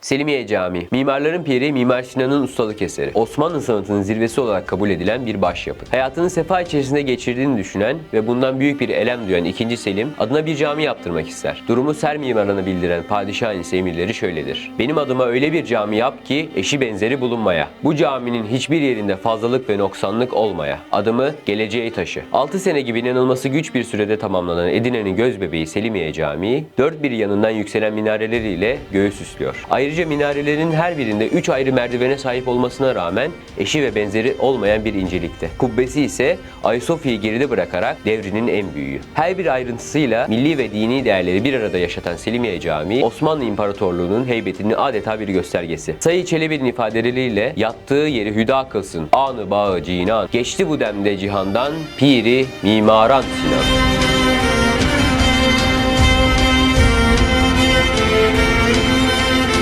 Selimiye Camii, mimarların piri Mimar Sinan'ın ustalık eseri. Osmanlı sanatının zirvesi olarak kabul edilen bir başyapıt. Hayatını sefa içerisinde geçirdiğini düşünen ve bundan büyük bir elem duyan 2. Selim adına bir cami yaptırmak ister. Durumu ser mimarına bildiren padişahın emirleri şöyledir. Benim adıma öyle bir cami yap ki eşi benzeri bulunmaya. Bu caminin hiçbir yerinde fazlalık ve noksanlık olmaya. Adımı geleceğe taşı. 6 sene gibi inanılması güç bir sürede tamamlanan Edirne'nin göz bebeği Selimiye Camii, dört bir yanından yükselen minareleriyle göğü süslüyor. Ayrıca minarelerin her birinde 3 ayrı merdivene sahip olmasına rağmen eşi ve benzeri olmayan bir incelikte. Kubbesi ise Ayasofya'yı geride bırakarak devrinin en büyüğü. Her bir ayrıntısıyla milli ve dini değerleri bir arada yaşatan Selimiye Camii, Osmanlı İmparatorluğu'nun heybetinin adeta bir göstergesi. Sayı Çelebi'nin ifadeleriyle yattığı yeri hüda kılsın, anı bağı cinan, geçti bu demde cihandan, piri mimaran Sinan.